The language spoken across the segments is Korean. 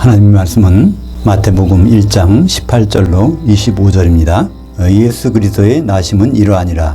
하나님 말씀은 마태복음 1장 18절로 25절입니다. 예수 그리스도의 나심은 이러하니라.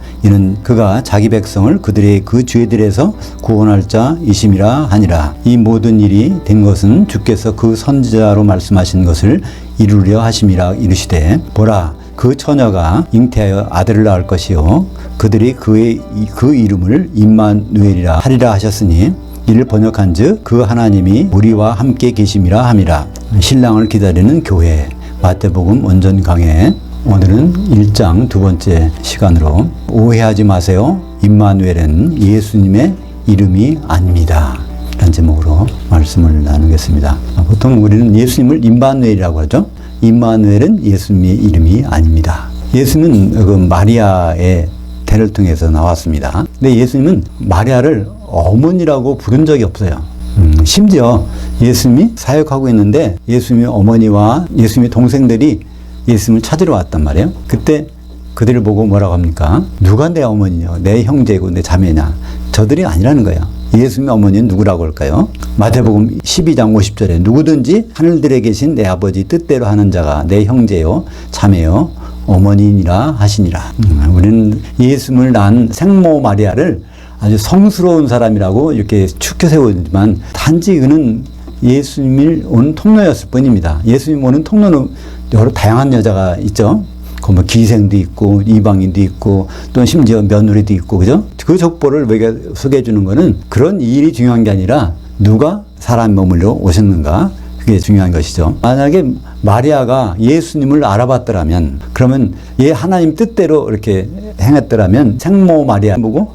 이는 그가 자기 백성을 그들의 그 죄들에서 구원할 자 이심이라 하니라. 이 모든 일이 된 것은 주께서 그 선지자로 말씀하신 것을 이루려 하심이라 이르시되 보라 그 처녀가 잉태하여 아들을 낳을 것이요 그들이 그의 이- 그 이름을 임마누엘이라 하리라 하셨으니 이를 번역한즉 그 하나님이 우리와 함께 계심이라 함이라. 신랑을 기다리는 교회 마태복음 원전 강해 오늘은 1장 두 번째 시간으로 오해하지 마세요. 임마누엘은 예수님의 이름이 아닙니다. 라는 제목으로 말씀을 나누겠습니다. 보통 우리는 예수님을 임마누엘이라고 하죠. 임마누엘은 예수님의 이름이 아닙니다. 예수는 그 마리아의 태를 통해서 나왔습니다. 근데 예수님은 마리아를 어머니라고 부른 적이 없어요. 음, 심지어 예수님이 사역하고 있는데 예수님의 어머니와 예수님의 동생들이 예수님을 찾으러 왔단 말이에요. 그때 그들을 보고 뭐라고 합니까? 누가 내 어머니냐? 내 형제고 내 자매냐? 저들이 아니라는 거예요. 예수님의 어머니는 누구라고 할까요? 마태복음 12장 50절에 누구든지 하늘들에 계신 내 아버지 뜻대로 하는 자가 내 형제요, 자매요, 어머니니라 하시니라. 음, 우리는 예수님을 낳은 생모 마리아를 아주 성스러운 사람이라고 이렇게 축혀 세우지만 단지 그는 예수님을 오는 통로였을 뿐입니다. 예수님 오는 통로는 여러 다양한 여자가 있죠. 그뭐 기생도 있고 이방인도 있고 또 심지어 며느리도 있고 그죠? 그 족보를 우리가 소개해 주는 거는 그런 일이 중요한 게 아니라 누가 사람 머물러 오셨는가 그게 중요한 것이죠. 만약에 마리아가 예수님을 알아봤더라면 그러면 얘 하나님 뜻대로 이렇게 행했더라면 생모 마리아 보고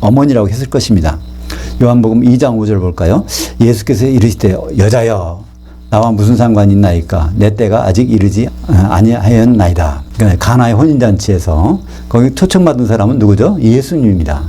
어머니라고 했을 것입니다. 요한복음 2장 5절 볼까요? 예수께서 이르시되 여자여 나와 무슨 상관이 있나이까 내 때가 아직 이르지 아니하였나이다. 그러니까 가나의 혼인잔치에서 거기 초청받은 사람은 누구죠? 예수님입니다.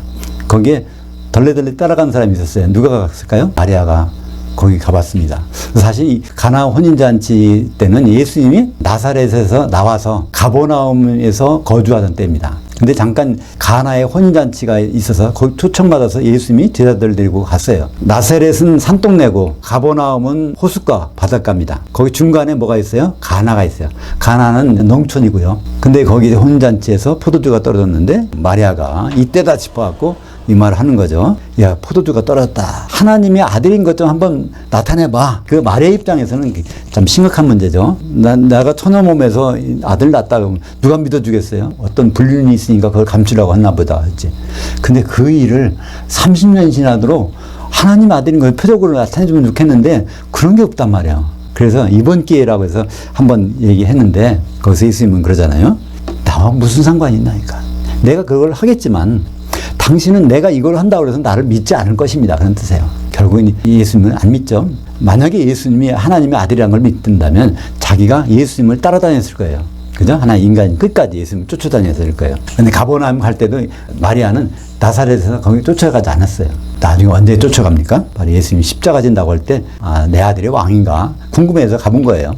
거기에 덜레덜레 따라간 사람이 있었어요. 누가 갔을까요? 마리아가 거기 가봤습니다. 사실 이 가나 혼인잔치 때는 예수님이 나사렛에서 나와서 가보나움에서 거주하던 때입니다. 근데 잠깐 가나의 혼인잔치가 있어서 거기 초청받아서 예수님이 제자들 데리고 갔어요. 나사렛은 산동네고 가보나움은 호숫가 바닷가입니다. 거기 중간에 뭐가 있어요? 가나가 있어요. 가나는 농촌이고요. 근데 거기 혼인잔치에서 포도주가 떨어졌는데 마리아가 이때다 싶어갖고 이 말을 하는 거죠. 야, 포도주가 떨어졌다. 하나님의 아들인 것 좀 한번 나타내봐. 그 마리아 입장에서는 참 심각한 문제죠. 나, 내가 처녀 몸에서 아들 낳았다 그러면 누가 믿어주겠어요? 어떤 불륜이 있으니까 그걸 감추려고 했나 보다. 했지. 근데 그 일을 30년 지나도록 하나님 아들인 걸 표적으로 나타내주면 좋겠는데 그런 게 없단 말이야. 그래서 이번 기회라고 해서 한번 얘기했는데 거기서 예수님은 그러잖아요. 나와 무슨 상관이 있나니까. 내가 그걸 하겠지만 당신은 내가 이걸 한다고 해서 나를 믿지 않을 것입니다. 그런 뜻이에요. 결국은 예수님은 안 믿죠. 만약에 예수님이 하나님의 아들이라는 걸 믿는다면 자기가 예수님을 따라다녔을 거예요. 그죠? 하나 인간 끝까지 예수님을 쫓아다녔을 거예요. 근데 가보나움 갈 때도 마리아는 나사렛에서 거기 쫓아가지 않았어요. 나중에 언제 쫓아갑니까? 바로 예수님이 십자가 진다고 할 때, 아, 내 아들이 왕인가? 궁금해서 가본 거예요.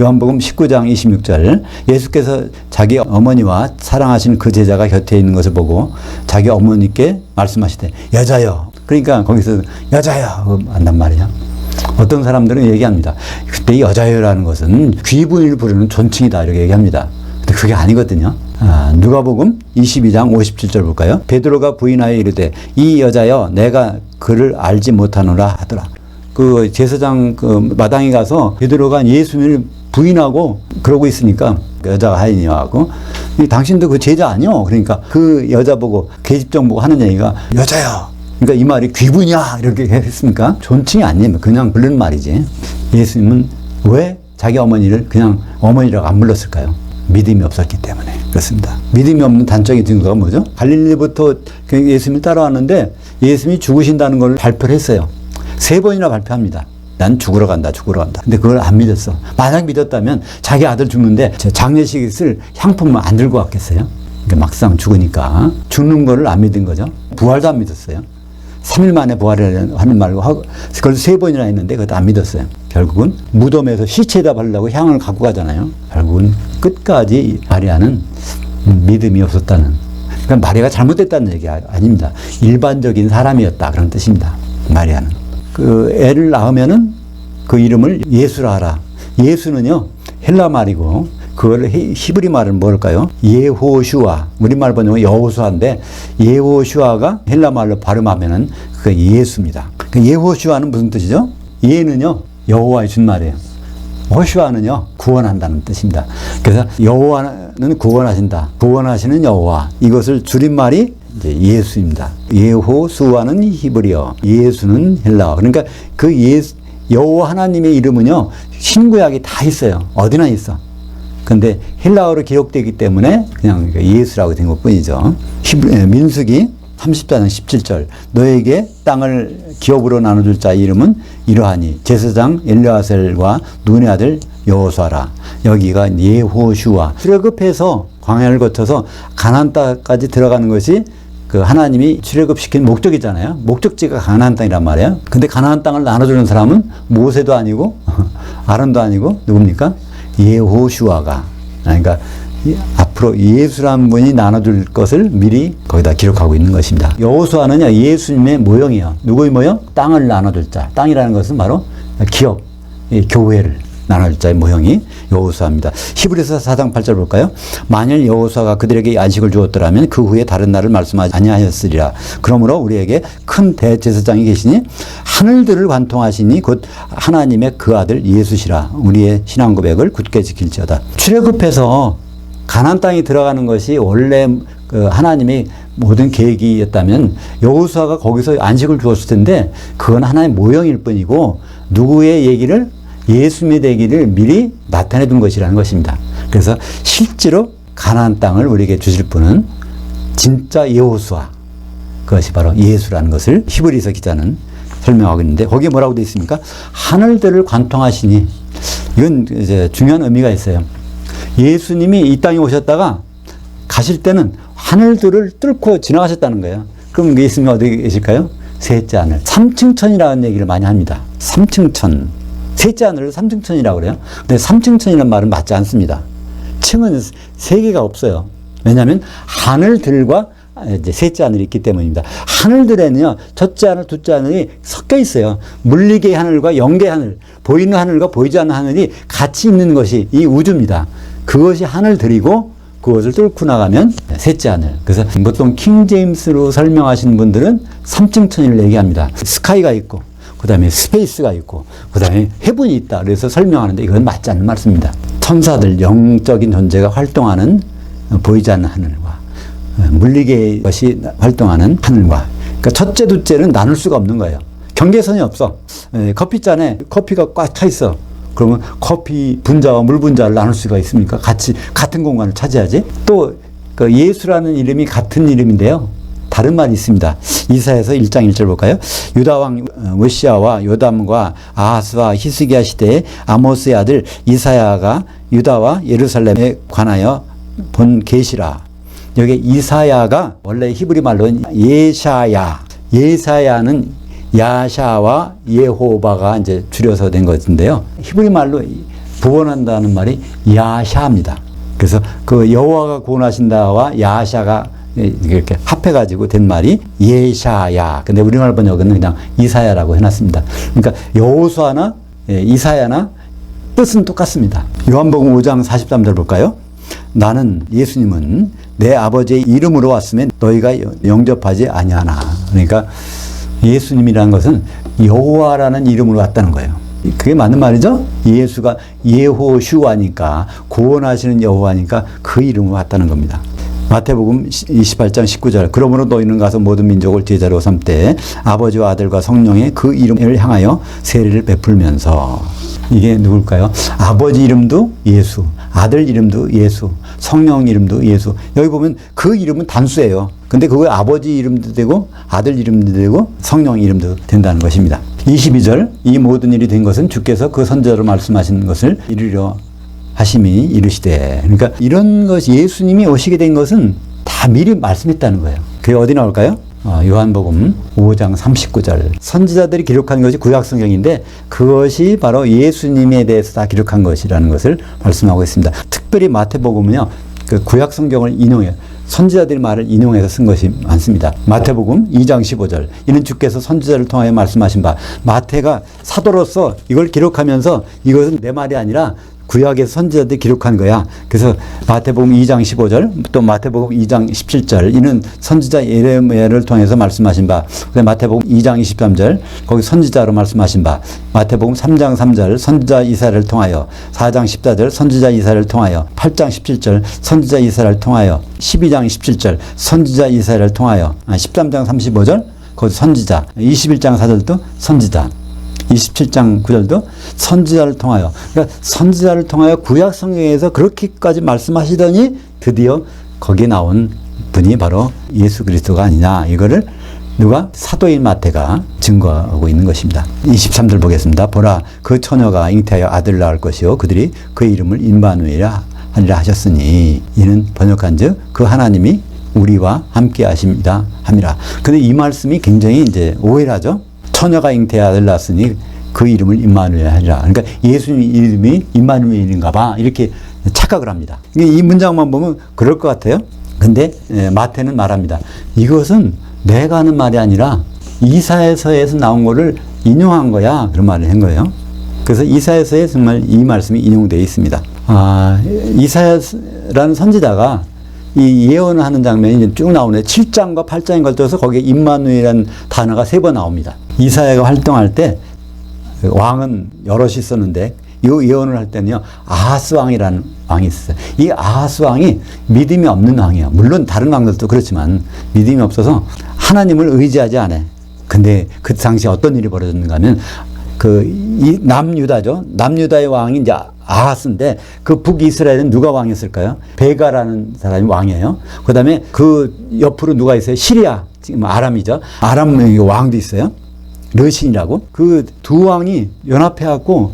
요한복음 19장 26절. 예수께서 자기 어머니와 사랑하시는 그 제자가 곁에 있는 것을 보고 자기 어머니께 말씀하시되, 여자여. 그러니까 거기서 여자여. 한단 말이야. 어떤 사람들은 얘기합니다. 그때 여자여라는 것은 귀부인을 부르는 존칭이다. 이렇게 얘기합니다. 근데 그게 아니거든요. 아, 누가복음 22장 57절 볼까요? 베드로가 부인하여 이르되 이 여자여 내가 그를 알지 못하노라 하더라. 그 제사장 그 마당에 가서 베드로가 예수님을 부인하고 그러고 있으니까 그 여자가 하인이하고 이 당신도 그 제자 아니요? 그러니까 그 여자 보고 계집종 보고 하는 얘기가 여자여. 그러니까 이 말이 귀분이야 이렇게 했습니까? 존칭이 아니면 그냥 부르는 말이지. 예수님은 왜 자기 어머니를 그냥 어머니라고 안 불렀을까요? 믿음이 없었기 때문에 그렇습니다. 믿음이 없는 단적인 증거가 뭐죠? 갈릴리부터 그 예수님이 따라왔는데 예수님이 죽으신다는 걸 발표를 했어요. 세 번이나 발표합니다. 난 죽으러 간다, 죽으러 간다. 근데 그걸 안 믿었어. 만약 믿었다면 자기 아들 죽는데 저 장례식에 쓸 향품을 안 들고 왔겠어요? 그러니까 막상 죽으니까 죽는 거를 안 믿은 거죠. 부활도 안 믿었어요. 3일 만에 부활을 하는 말고 하고 그걸 세 번이나 했는데 그것도 안 믿었어요. 결국은 무덤에서 시체에다 바르려고 향을 갖고 가잖아요. 결국은 끝까지 마리아는 믿음이 없었다는. 그러니까 마리아가 잘못됐다는 얘기 아닙니다. 일반적인 사람이었다 그런 뜻입니다. 마리아는. 그 애를 낳으면은 그 이름을 예수라 하라. 예수는요 헬라 말이고 그걸 히- 히브리 말은 뭘까요? 예호슈아. 우리말 번역은 여호수아인데 예호슈아가 헬라 말로 발음하면은 그게 예수입니다. 그 예호슈아는 무슨 뜻이죠? 예는요 여호와의 준말이에요. 호슈아는요 구원한다는 뜻입니다. 그래서 여호와는 구원하신다. 구원하시는 여호와 이것을 줄임말이 예수입니다. 예호수아는 히브리어, 예수는 헬라어. 그러니까 그 예수 여호와 하나님의 이름은요 신구약에 다 있어요. 어디나 있어. 근데 헬라어로 기록되기 때문에 그냥 예수라고 된 것 뿐이죠. 히브리- 에, 민수기 34장 17절 너에게 땅을 기업으로 나눠줄 자의 이름은 이러하니 제사장 엘리아셀과 눈의 아들 여호수아라 여기가 예호슈아 출애굽해서 광야를 거쳐서 가나안 땅까지 들어가는 것이 그 하나님이 출애굽 시킨 목적이잖아요. 목적지가 가나안 땅이란 말이에요. 근데 가나안 땅을 나눠주는 사람은 모세도 아니고 아론도 아니고 누굽니까? 예호슈아가 그러니까 이- 앞으로 예수란 분이 나눠줄 것을 미리 거기다 기록하고 있는 것입니다. 여호수아는요 예수님의 모형이에요. 누구의 모형? 땅을 나눠줄 자. 땅이라는 것은 바로 기업, 이 교회를 나눠줄 자의 모형이 여호수아입니다. 히브리서 4장 8절 볼까요? 만일 여호수아가 그들에게 안식을 주었더라면 그 후에 다른 날을 말씀하지 아니하였으리라. 그러므로 우리에게 큰 대제사장이 계시니 하늘들을 관통하시니 곧 하나님의 그 아들 예수시라. 우리의 신앙 고백을 굳게 지킬지어다. 출애굽해서 가나안 땅에 들어가는 것이 원래 그 하나님의 모든 계획이었다면 여호수아가 거기서 안식을 주었을 텐데 그건 하나의 모형일 뿐이고 누구의 얘기를 예수님의 되기를 미리 나타내 둔 것이라는 것입니다. 그래서 실제로 가나안 땅을 우리에게 주실 분은 진짜 여호수아 그것이 바로 예수라는 것을 히브리서 기자는 설명하고 있는데 거기에 뭐라고 되어 있습니까? 하늘들을 관통하시니 이건 이제 중요한 의미가 있어요. 예수님이 이 땅에 오셨다가 가실 때는 하늘들을 뚫고 지나가셨다는 거예요. 그럼 예수님이 어디 계실까요? 셋째 하늘. 삼층천이라는 얘기를 많이 합니다. 삼층천. 셋째 하늘을 삼층천이라고 그래요. 근데 삼층천이라는 말은 맞지 않습니다. 층은 세 개가 없어요. 왜냐하면 하늘들과 이제 셋째 하늘이 있기 때문입니다. 하늘들에는요, 첫째 하늘, 둘째 하늘이 섞여 있어요. 물리계 하늘과 영계 하늘, 보이는 하늘과 보이지 않는 하늘이 같이 있는 것이 이 우주입니다. 그것이 하늘들이고 그것을 뚫고 나가면 셋째 하늘. 그래서 보통 킹제임스로 설명하시는 분들은 삼층천을 얘기합니다. 스카이가 있고, 그 다음에 스페이스가 있고, 그 다음에 해븐이 있다. 그래서 설명하는데 이건 맞지 않는 말씀입니다. 천사들, 영적인 존재가 활동하는 보이지 않는 하늘과 물리계의 것이 활동하는 하늘과 그러니까 첫째, 둘째는 나눌 수가 없는 거예요. 경계선이 없어. 에, 커피잔에 커피가 꽉 차 있어. 그러면 커피 분자와 물 분자를 나눌 수가 있습니까? 같이 같은 공간을 차지하지. 또 그 예수라는 이름이 같은 이름인데요. 다른 말이 있습니다. 이사에서 1장 1절 볼까요? 유다 왕 모시아와 요담과 아하스와 히스기야 시대에 아모스의 아들 이사야가 유다와 예루살렘에 관하여 본 계시라. 여기 이사야가 원래 히브리 말로는 예샤야. 예사야는 야샤와 예호바가 이제 줄여서 된 것인데요. 히브리 말로 구원한다는 말이 야샤입니다. 그래서 그 여호와가 구원하신다와 야샤가 이렇게 합해가지고 된 말이 예샤야. 근데 우리말 번역은 그냥 이사야라고 해놨습니다. 그러니까 여호수아나 예, 이사야나 뜻은 똑같습니다. 요한복음 5장 43절 볼까요? 나는 예수님은 내 아버지의 이름으로 왔으면 너희가 영접하지 아니하나. 그러니까 예수님이라는 것은 여호와라는 이름으로 왔다는 거예요. 그게 맞는 말이죠? 예수가 예호슈아니까 구원하시는 여호와니까 그 이름으로 왔다는 겁니다. 마태복음 28장 19절 그러므로 너희는 가서 모든 민족을 제자로 삼되 아버지와 아들과 성령의 그 이름을 향하여 세례를 베풀면서 이게 누굴까요? 아버지 이름도 예수, 아들 이름도 예수, 성령 이름도 예수. 여기 보면 그 이름은 단수예요. 근데 그거 아버지 이름도 되고 아들 이름도 되고 성령 이름도 된다는 것입니다. 22절 이 모든 일이 된 것은 주께서 그 선자로 말씀하신 것을 이루려 하심이 이르시되 그러니까 이런 것이 예수님이 오시게 된 것은 다 미리 말씀했다는 거예요. 그게 어디 나올까요? 어, 요한복음 5장 39절 선지자들이 기록한 것이 구약 성경인데 그것이 바로 예수님에 대해서 다 기록한 것이라는 것을 말씀하고 있습니다. 특별히 마태복음은요 그 구약 성경을 인용해요. 선지자들의 말을 인용해서 쓴 것이 많습니다. 마태복음 2장 15절. 이는 주께서 선지자를 통하여 말씀하신 바 마태가 사도로서 이걸 기록하면서 이것은 내 말이 아니라 구약의 선지자들이 기록한 거야. 그래서 마태복음 2장 15절, 또 마태복음 2장 17절, 이는 선지자 예레미야를 통해서 말씀하신 바, 그다음에 마태복음 2장 23절, 거기 선지자로 말씀하신 바, 마태복음 3장 3절, 선지자 이사를 통하여, 4장 14절, 선지자 이사를 통하여, 8장 17절, 선지자 이사를 통하여, 12장 17절, 선지자 이사를 통하여, 아, 13장 35절, 거기 선지자, 21장 4절도 선지자. 27장 9절도 선지자를 통하여 그러니까 선지자를 통하여 구약 성경에서 그렇게까지 말씀하시더니 드디어 거기에 나온 분이 바로 예수 그리스도가 아니냐 이거를 누가 사도인 마태가 증거하고 있는 것입니다. 23절 보겠습니다. 보라 그 처녀가 잉태하여 아들 낳을 것이요 그들이 그 이름을 임마누엘이라 하리라 하셨으니 이는 번역한즉 그 하나님이 우리와 함께 하십니다 함이라. 근데 이 말씀이 굉장히 이제 오해라죠. 처녀가 잉태하 아들 낳았으니 그 이름을 임마누엘 하리라. 그러니까 예수님 이름이 임마누엘인가 봐. 이렇게 착각을 합니다. 이 문장만 보면 그럴 것 같아요. 근데 예, 마태는 말합니다. 이것은 내가 하는 말이 아니라 이사야서에서 나온 거를 인용한 거야. 그런 말을 한 거예요. 그래서 이사야서에 정말 이 말씀이 인용되어 있습니다. 아, 이사야라는 선지자가 이 예언을 하는 장면이 쭉 나오는데 7장과 8장에 걸쳐서 거기에 임마누엘이라는 단어가 세 번 나옵니다. 이사야가 활동할 때 왕은 여럿이 있었는데 이 예언을 할 때는요 아하스 왕이라는 왕이 있었어요. 이 아하스 왕이 믿음이 없는 왕이에요. 물론 다른 왕들도 그렇지만 믿음이 없어서 하나님을 의지하지 않아요. 근데 그 당시 어떤 일이 벌어졌는가 하면 그이 남유다죠. 남유다의 왕이 이제 아하스인데 그 북이스라엘은 누가 왕이었을까요? 베가라는 사람이 왕이에요. 그다음에 그 옆으로 누가 있어요? 시리아 지금 아람이죠. 아람 왕도 있어요. 르신이라고 그 두 왕이 연합해 갖고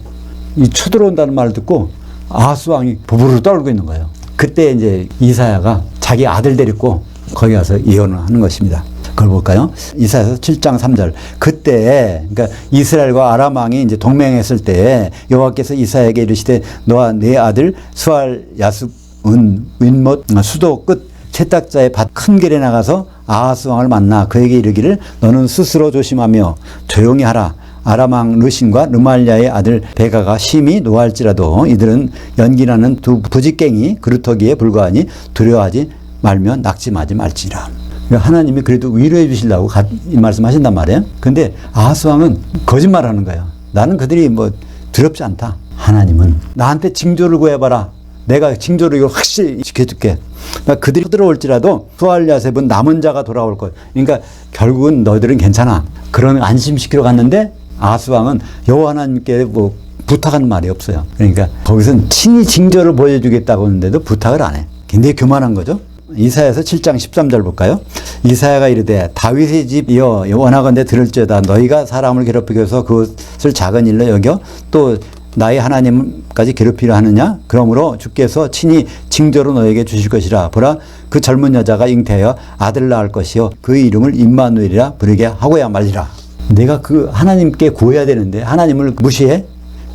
이 쳐들어온다는 말을 듣고 아하스 왕이 부부를 떨고 있는 거예요. 그때 이제 이사야가 자기 아들 데리고 거기 가서 예언을 하는 것입니다. 그걸 볼까요? 이사야서 7장 3절. 그때 그러니까 이스라엘과 아람 왕이 이제 동맹했을 때 여호와께서 이사야에게 이르시되 너와 네 아들 수알 야습은 윗못 수도 끝 채탁자의 밭 큰 길에 나가서 아하스 왕을 만나 그에게 이르기를 너는 스스로 조심하며 조용히 하라. 아람 왕 르신과 르말리아의 아들 베가가 심히 노할지라도 이들은 연기나는 두 부직갱이 그루터기에 불과하니 두려워하지 말며 낙심하지 말지라. 하나님이 그래도 위로해 주시려고 말씀하신단 말이에요. 근데 아하스 왕은 거짓말하는 거예요. 나는 그들이 뭐 두렵지 않다. 하나님은 나한테 징조를 구해봐라. 내가 징조를 이걸 확실히 지켜줄게. 그러니까 그들이 들어올지라도 수알야셉은 남은 자가 돌아올 것. 그러니까 결국은 너희들은 괜찮아. 그런 안심시키러 갔는데 아하스 왕은 여호와 하나님께 뭐 부탁한 말이 없어요. 그러니까 거기서는 친히 징조를 보여주겠다고 하는데도 부탁을 안 해. 굉장히 교만한 거죠. 이사야서 7장 13절 볼까요? 이사야가 이르되 다윗의 집이여 원하건대 들을지어다 너희가 사람을 괴롭히기 위해서 그것을 작은 일로 여겨 또 나의 하나님까지 괴롭히려 하느냐? 그러므로 주께서 친히 징조로 너에게 주실 것이라. 보라 그 젊은 여자가 잉태하여 아들 낳을 것이요 그 이름을 임마누엘이라 부르게 하고야 말리라. 내가 그 하나님께 구해야 되는데 하나님을 무시해?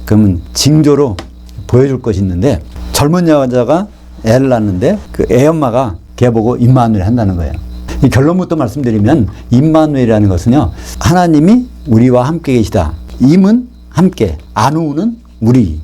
그러면 징조로 보여줄 것이 있는데 젊은 여자가 애를 낳는데 그 애 엄마가 걔 보고 임마누엘 한다는 거예요. 이 결론부터 말씀드리면 임마누엘이라는 것은요 하나님이 우리와 함께 계시다. 임은 함께, 안우는 우리,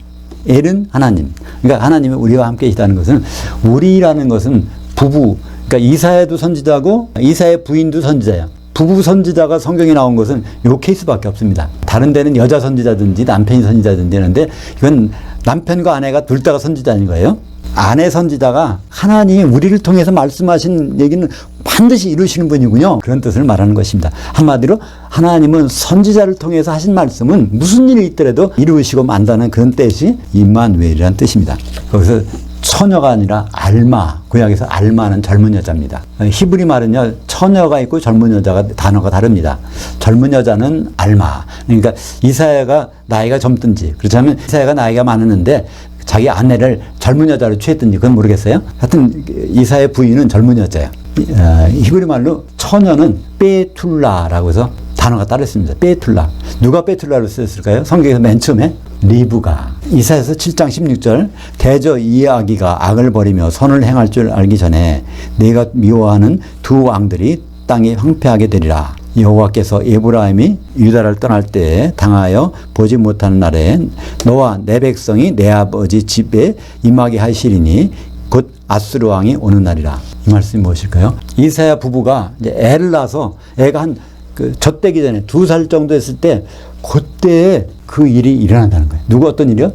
엘은 하나님. 그러니까 하나님이 우리와 함께 계시다는 것은 우리라는 것은 부부. 그러니까 이사야도 선지자고 이사의 부인도 선지자야. 부부 선지자가 성경에 나온 것은 요 케이스밖에 없습니다. 다른 데는 여자 선지자든지 남편이 선지자든지 하는데 이건 남편과 아내가 둘 다가 선지자인 거예요. 아내 선지자가 하나님이 우리를 통해서 말씀하신 얘기는 반드시 이루시는 분이군요. 그런 뜻을 말하는 것입니다. 한마디로 하나님은 선지자를 통해서 하신 말씀은 무슨 일이 있더라도 이루시고 만다는 그런 뜻이 임마누엘이라는 뜻입니다. 거기서 처녀가 아니라 알마. 구약에서 알마는 젊은 여자입니다. 히브리 말은요, 처녀가 있고 젊은 여자가 단어가 다릅니다. 젊은 여자는 알마. 그러니까 이사야가 나이가 젊든지, 그렇다면 이사야가 나이가 많았는데 자기 아내를 젊은 여자로 취했든지 그건 모르겠어요. 하여튼 이사의 부인은 젊은 여자예요. 이- 어, 히브리 말로 처녀는 빼툴라라고 해서 단어가 따로 있습니다. 빼툴라. 누가 빼툴라로 쓰였을까요? 성경에서 맨 처음에 리브가. 이사에서 7장 16절 대저 이야기가 악을 버리며 선을 행할 줄 알기 전에 내가 미워하는 두 왕들이 땅이 황폐하게 되리라. 여호와께서 에브라임이 유다를 떠날 때 당하여 보지 못하는 날에 너와 내 백성이 내 아버지 집에 임하게 하시리니 곧 아수르 왕이 오는 날이라. 이 말씀이 무엇일까요? 이사야 부부가 이제 애를 낳아서 애가 한 그 젖되기 전에 두 살 정도 했을 때 그때에 그 일이 일어난다는 거예요. 누구 어떤 일이요?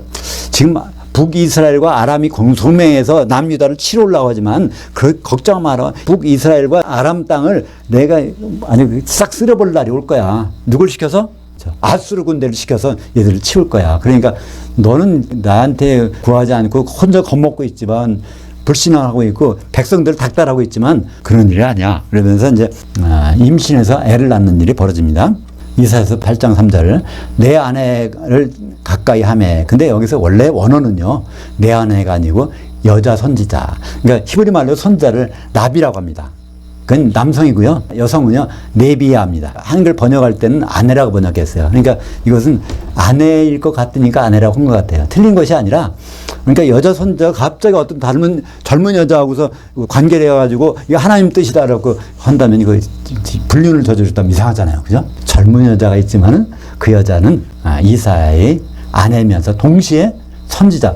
지금 북이스라엘과 아람이 공성명해서 남유다를 치러 올라고 하지만 그 걱정 마라. 북이스라엘과 아람 땅을 내가 아니 싹 쓸어볼 날이 올 거야. 누굴 시켜서? 저 아수르 군대를 시켜서 얘들을 치울 거야. 그러니까 너는 나한테 구하지 않고 혼자 겁먹고 있지만 불신하고 있고 백성들 닥달하고 있지만 그런 일이 아니야. 그러면서 이제 아, 임신해서 애를 낳는 일이 벌어집니다. 이사에서 8장 3절 내 아내를 가까이 하매 근데 여기서 원래 원어는요 내 아내가 아니고 여자 선지자. 그러니까 히브리 말로 선자를 나비라고 합니다. 그건 남성이고요. 여성은요 네비야입니다. 한글 번역할 때는 아내라고 번역했어요. 그러니까 이것은 아내일 것 같으니까 아내라고 한 것 같아요. 틀린 것이 아니라 그러니까 여자 선자가 갑자기 어떤 닮은 젊은 여자하고서 관계를 해가지고 이거 하나님 뜻이다라고 한다면 이거 불륜을 저지르다면 이상하잖아요. 그죠? 젊은 여자가 있지만은 그 여자는 아, 이사야의 아내면서 동시에 선지자,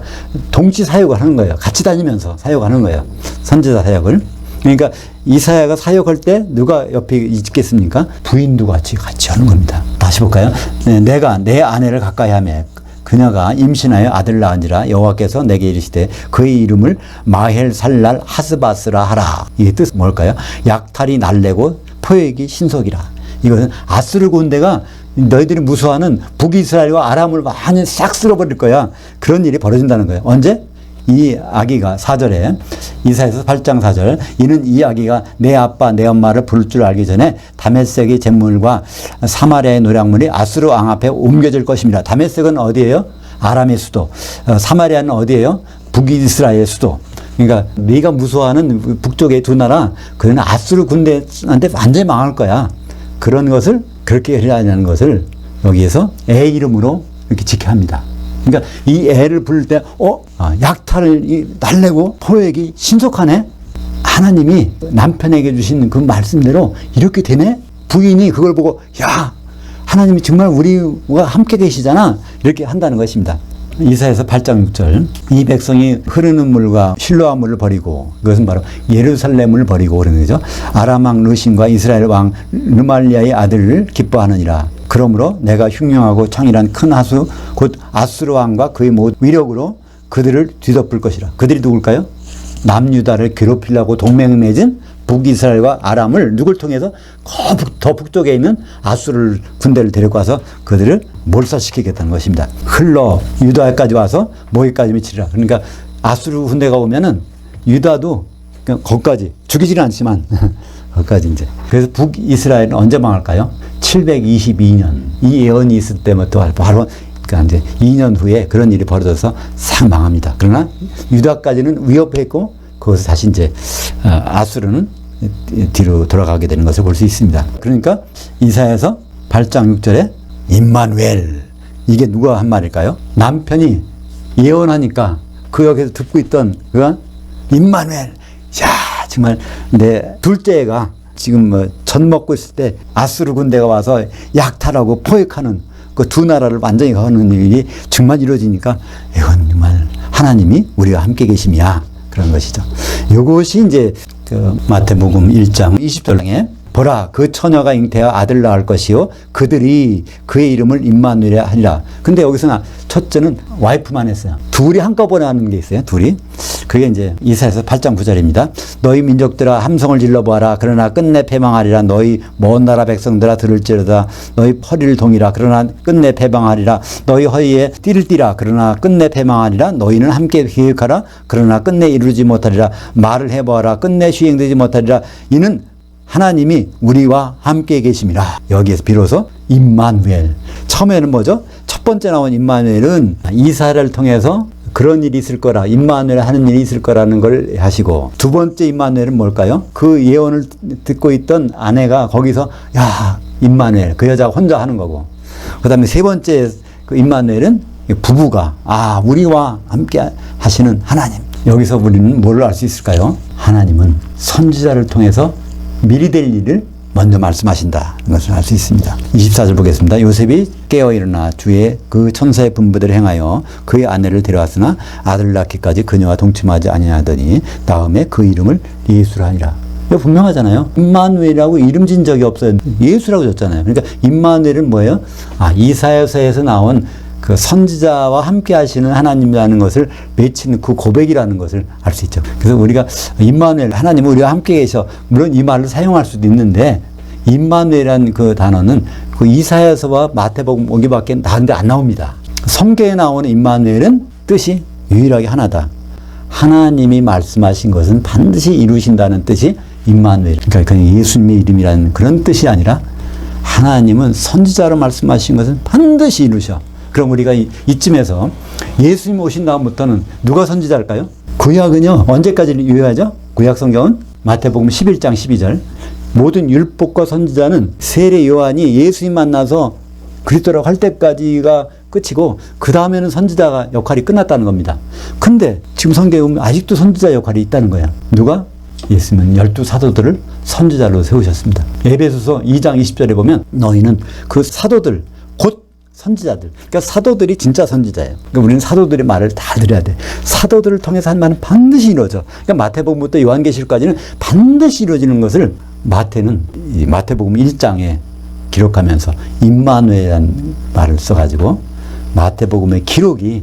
동시 사역을 하는 거예요. 같이 다니면서 사역하는 거예요. 선지자 사역을. 그러니까 이사야가 사역할 때 누가 옆에 있겠습니까? 부인도 같이 같이 하는 겁니다. 다시 볼까요? 네, 내가 내 아내를 가까이 하며 그녀가 임신하여 아들 낳은지라 여호와께서 내게 이르시되 그의 이름을 마헬살랄 하스바스라 하라. 이게 뜻 뭘까요? 약탈이 날래고 포획이 신속이라. 이것은 아스르 군대가 너희들이 무수하는 북이스라엘과 아람을 많이 싹 쓸어버릴 거야. 그런 일이 벌어진다는 거예요. 언제? 이 아기가 4절에 이사에서 8장 4절 이는 이 아기가 내 아빠 내 엄마를 부를 줄 알기 전에 다메섹의 잿물과 사마리아의 노량물이 아수르 왕 앞에 옮겨질 것입니다. 다메섹은 어디예요? 아람의 수도. 어, 사마리아는 어디예요? 북이스라엘의 수도. 그러니까 네가 무서워하는 북쪽의 두 나라 그는 아수르 군대한테 완전히 망할 거야. 그런 것을 그렇게 하려는 것을 여기에서 애 이름으로 이렇게 지켜야 합니다. 그러니까 이 애를 부를 때, 어, 아, 약탈을 이 날래고 포획이 신속하네? 하나님이 남편에게 주신 그 말씀대로 이렇게 되네? 부인이 그걸 보고, 야, 하나님이 정말 우리와 함께 계시잖아. 이렇게 한다는 것입니다. 이사에서 8장 6절 이 백성이 흐르는 물과 실로암 물을 버리고 그것은 바로 예루살렘을 버리고 그러는 거죠. 아람 왕 르신과 이스라엘 왕 르말리아의 아들을 기뻐하느니라. 그러므로 내가 흉령하고 창이란 큰 하수 곧 아수르 왕과 그의 모든 위력으로 그들을 뒤덮을 것이라. 그들이 누굴까요? 남유다를 괴롭히려고 동맹을 맺은 북이스라엘과 아람을 누굴 통해서 더 북쪽에 있는 아수르 군대를 데리고 와서 그들을 몰살시키겠다는 것입니다. 흘러 유다까지 와서 모기까지 미치리라. 그러니까 아수르 군대가 오면은 유다도 거기까지 죽이지는 않지만 거기까지 이제 그래서 북이스라엘은 언제 망할까요? 722년 이 예언이 있을 때부터 바로 그러니까 이제 2년 후에 그런 일이 벌어져서 싹 망합니다. 그러나 유다까지는 위협했고 거기서 다시 이제 어, 아수르는 뒤로 돌아가게 되는 것을 볼 수 있습니다. 그러니까 이사에서 8장 6절에 임마누엘 이게 누가 한 말일까요? 남편이 예언하니까 그 옆에서 듣고 있던 그 임마누엘 야 정말 내 둘째가 지금 뭐 전 먹고 있을 때 아수르 군대가 와서 약탈하고 포획하는 그 두 나라를 완전히 가는 일이 정말 이루어지니까 이건 정말 하나님이 우리와 함께 계심이야 그런 것이죠. 이것이 이제 그 마태복음 1장 20절에 보라 그 처녀가 잉태하 아들 낳을 것이요 그들이 그의 이름을 임마누엘이라 하리라. 근데 여기서 나 첫째는 와이프만 했어요. 둘이 한꺼번에 하는 게 있어요. 둘이. 그게 이제 이사에서 8장 9절입니다. 너희 민족들아 함성을 질러 보아라. 그러나 끝내 패망하리라. 너희 먼 나라 백성들아 들을지어다. 너희 허리를 동이라. 그러나 끝내 패망하리라. 너희 허리에 띠를 띠라. 그러나 끝내 패망하리라. 너희는 함께 계획하라. 그러나 끝내 이루지 못하리라. 말을 해 보아라. 끝내 시행되지 못하리라. 이는 하나님이 우리와 함께 계심이라. 여기에서 비로소 임마누엘. 처음에는 뭐죠? 첫 번째 나온 임마누엘은 이사를 통해서 그런 일이 있을 거라 임마누엘 하는 일이 있을 거라는 걸 하시고 두 번째 임마누엘은 뭘까요? 그 예언을 듣고 있던 아내가 거기서 야 임마누엘 그 여자가 혼자 하는 거고 그다음에 세 번째 그 임마누엘은 부부가 아 우리와 함께 하시는 하나님 여기서 우리는 뭘알수 있을까요? 하나님은 선지자를 통해서 미리 될 일을 먼저 말씀하신다. 것을 알 수 있습니다. 24절 보겠습니다. 요셉이 깨어 일어나 주의 그 천사의 분부대로 행하여 그의 아내를 데려왔으나 아들 낳기까지 그녀와 동침하지 아니하더니 다음에 그 이름을 예수라 하니라. 이거 분명하잖아요. 임마누엘이라고 이름 진 적이 없어요. 예수라고 줬잖아요. 그러니까 임마누엘은 뭐예요? 아, 이사야서에서 나온 그 선지자와 함께 하시는 하나님이라는 것을 맺히는 그 고백이라는 것을 알 수 있죠. 그래서 우리가 임마누엘 하나님은 우리와 함께 계셔. 물론 이 말을 사용할 수도 있는데 임마누엘이라는 그 단어는 그 이사야서와 마태복음 여기밖에 다른데 안 나옵니다. 성경에 나오는 임마누엘은 뜻이 유일하게 하나다. 하나님이 말씀하신 것은 반드시 이루신다는 뜻이 임마누엘. 그러니까 그냥 예수님의 이름이라는 그런 뜻이 아니라 하나님은 선지자로 말씀하신 것은 반드시 이루셔. 그럼 우리가 이, 이쯤에서 예수님 오신 다음부터는 누가 선지자일까요? 구약은요, 언제까지 유효하죠? 구약 성경은 마태복음 11장 12절. 모든 율법과 선지자는 세례 요한이 예수님 만나서 그리스도라고 할 때까지가 끝이고 그 다음에는 선지자가 역할이 끝났다는 겁니다. 근데 지금 성경에 보면 아직도 선지자 역할이 있다는 거야. 누가? 예수님은 열두 사도들을 선지자로 세우셨습니다. 에베소서 2장 20절에 보면 너희는 그 사도들 곧 선지자들. 그러니까 사도들이 진짜 선지자예요. 그러니까 우리는 사도들의 말을 다 들어야 돼. 사도들을 통해서 한 말은 반드시 이루어져. 그러니까 마태복음부터 요한계시록까지는 반드시 이루어지는 것을 마태는 이 마태복음 1장에 기록하면서 임마누엘이라는 말을 써가지고 마태복음의 기록이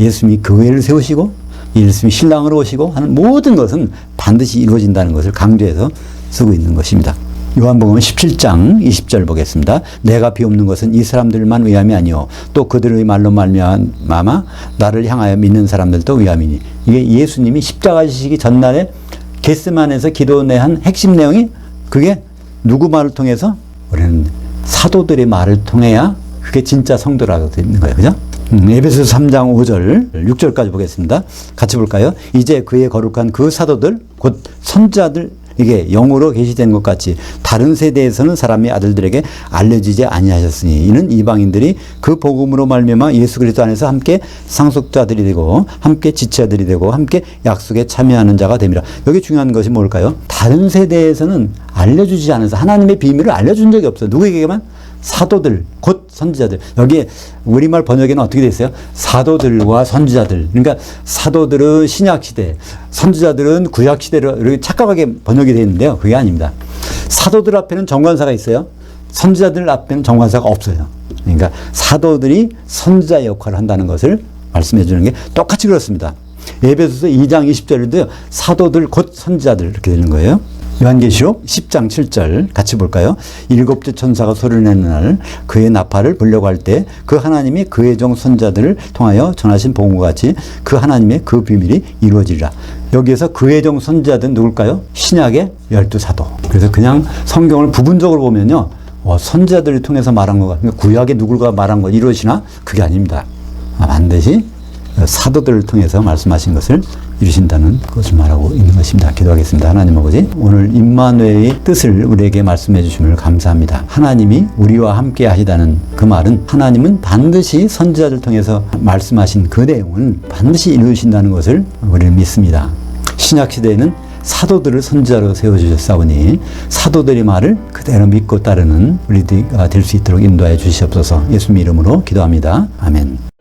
예수님이 교회를 세우시고 예수님이 신랑으로 오시고 하는 모든 것은 반드시 이루어진다는 것을 강조해서 쓰고 있는 것입니다. 요한복음 17장 20절 보겠습니다. 내가 비옵는 것은 이 사람들만 위함이 아니요 또 그들의 말로 말미암아 나를 향하여 믿는 사람들도 위함이니 이게 예수님이 십자가 지시기 전날에 게스만에서 기도내한 핵심 내용이 그게 누구 말을 통해서 우리는 사도들의 말을 통해야 그게 진짜 성도라고 되는 거예요. 그죠? 음, 에베소서 3장 5절, 6절까지 보겠습니다. 같이 볼까요? 이제 그의 거룩한 그 사도들, 곧 선자들, 이게 영으로 계시된 것 같이 다른 세대에서는 사람의 아들들에게 알려지지 아니하셨으니 이는 이방인들이 그 복음으로 말미암아 예수 그리스도 안에서 함께 상속자들이 되고 함께 지체자들이 되고 함께 약속에 참여하는 자가 됩니다. 여기 중요한 것이 뭘까요? 다른 세대에서는 알려주지 않아서 하나님의 비밀을 알려준 적이 없어요. 누구에게만? 사도들, 곧 선지자들. 여기에 우리말 번역에는 어떻게 돼 있어요? 사도들과 선지자들. 그러니까 사도들은 신약 시대, 선지자들은 구약 시대로 이렇게 착각하게 번역이 되어 있는데요. 그게 아닙니다. 사도들 앞에는 정관사가 있어요. 선지자들 앞에는 정관사가 없어요. 그러니까 사도들이 선지자 역할을 한다는 것을 말씀해 주는 게 똑같이 그렇습니다. 예배소서 2장 20절에도 사도들 곧 선지자들 이렇게 되는 거예요. 요한계시록 10장 7절 같이 볼까요? 일곱째 천사가 소리를 내는 날 그의 나팔을 불려고 할 때 그 하나님이 그의 종 선자들을 통하여 전하신 복음과 같이 그 하나님의 그 비밀이 이루어지리라. 여기에서 그의 종 선자들은 누굴까요? 신약의 열두 사도. 그래서 그냥 성경을 부분적으로 보면요. 어, 선자들을 통해서 말한 것 같은데 구약에 누굴가 말한 거 이루어지나? 그게 아닙니다. 아, 반드시 사도들을 통해서 말씀하신 것을 이루신다는 것을 말하고 있는 것입니다. 기도하겠습니다. 하나님 아버지, 오늘 임마누엘의 뜻을 우리에게 말씀해 주심을 감사합니다. 하나님이 우리와 함께 하시다는 그 말은 하나님은 반드시 선지자를 통해서 말씀하신 그 내용을 반드시 이루신다는 것을 우리는 믿습니다. 신약 시대에는 사도들을 선지자로 세워주셨사오니 사도들의 말을 그대로 믿고 따르는 우리가 될 수 있도록 인도하여 주시옵소서 예수님 이름으로 기도합니다. 아멘.